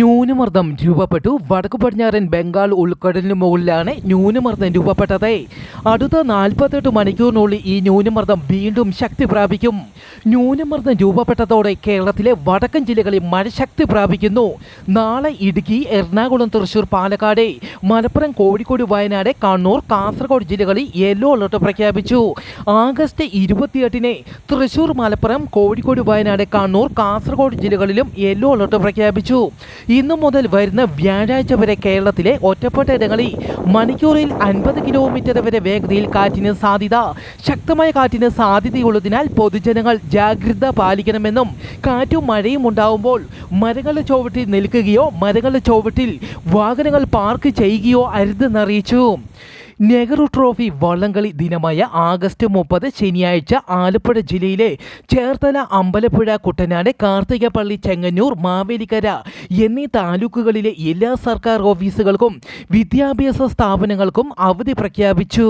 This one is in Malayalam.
ന്യൂനമർദ്ദം രൂപപ്പെട്ടു. വടക്കു പടിഞ്ഞാറൻ ബംഗാൾ ഉൾക്കടലിന് മുകളിലാണ് ന്യൂനമർദ്ദം രൂപപ്പെട്ടത്. അടുത്ത നാൽപ്പത്തെട്ട് മണിക്കൂറിനുള്ളിൽ ഈ ന്യൂനമർദ്ദം വീണ്ടും ശക്തി പ്രാപിക്കും. ന്യൂനമർദ്ദം രൂപപ്പെട്ടതോടെ കേരളത്തിലെ വടക്കൻ ജില്ലകളിൽ മഴ ശക്തി പ്രാപിക്കുന്നു. നാളെ ഇടുക്കി എറണാകുളം തൃശൂർ പാലക്കാട് മലപ്പുറം കോഴിക്കോട് വയനാട് കണ്ണൂർ കാസർഗോഡ് ജില്ലകളിൽ യെല്ലോ അലർട്ട് പ്രഖ്യാപിച്ചു. ആഗസ്റ്റ് ഇരുപത്തിയെട്ടിന് തൃശൂർ മലപ്പുറം കോഴിക്കോട് വയനാട് കണ്ണൂർ കാസർഗോഡ് ജില്ലകളിലും യെല്ലോ അലർട്ട് പ്രഖ്യാപിച്ചു. ഇന്നു മുതൽ വരുന്ന വ്യാഴാഴ്ച വരെ കേരളത്തിലെ ഒറ്റപ്പെട്ട ഇടങ്ങളിൽ മണിക്കൂറിൽ അൻപത് കിലോമീറ്റർ വരെ വേഗതയിൽ കാറ്റിന് സാധ്യത. ശക്തമായ കാറ്റിന് സാധ്യതയുള്ളതിനാൽ പൊതുജനങ്ങൾ ജാഗ്രത പാലിക്കണമെന്നും കാറ്റും മഴയും ഉണ്ടാവുമ്പോൾ മരങ്ങളുടെ ചുവട്ടിൽ നിൽക്കുകയോ മരങ്ങളുടെ ചുവട്ടിൽ വാഹനങ്ങൾ പാർക്ക് ചെയ്യുകയോ അരുതെന്നറിയിച്ചു. നെഹ്റു ട്രോഫി വള്ളംകളി ദിനമായ ആഗസ്റ്റ് മുപ്പത് ശനിയാഴ്ച ആലപ്പുഴ ജില്ലയിലെ ചേർത്തല അമ്പലപ്പുഴ കുട്ടനാട് കാർത്തികപ്പള്ളി ചെങ്ങന്നൂർ മാവേലിക്കര എന്നീ താലൂക്കുകളിലെ എല്ലാ സർക്കാർ ഓഫീസുകൾക്കും വിദ്യാഭ്യാസ സ്ഥാപനങ്ങൾക്കും അവധി പ്രഖ്യാപിച്ചു.